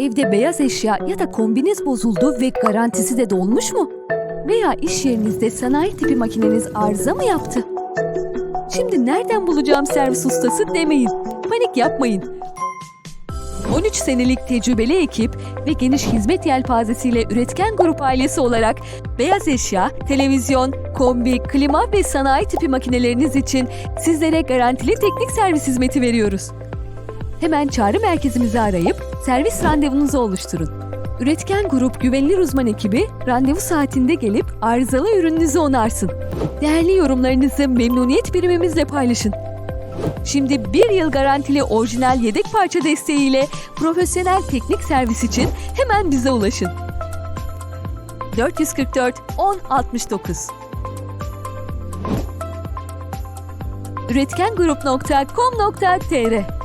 Evde beyaz eşya ya da kombiniz bozuldu ve garantisi de dolmuş mu? Veya iş yerinizde sanayi tipi makineniz arıza mı yaptı? Şimdi nereden bulacağım servis ustası demeyin. Panik yapmayın. 13 senelik tecrübeli ekip ve geniş hizmet yelpazesiyle üretken grup ailesi olarak beyaz eşya, televizyon, kombi, klima ve sanayi tipi makineleriniz için sizlere garantili teknik servis hizmeti veriyoruz. Hemen çağrı merkezimizi arayıp servis randevunuzu oluşturun. Üretken grup güvenilir uzman ekibi randevu saatinde gelip arızalı ürününüzü onarsın. Değerli yorumlarınızı memnuniyet birimimizle paylaşın. Şimdi bir yıl garantili orijinal yedek parça desteğiyle profesyonel teknik servis için hemen bize ulaşın. 444 1069 üretkengrup.com.tr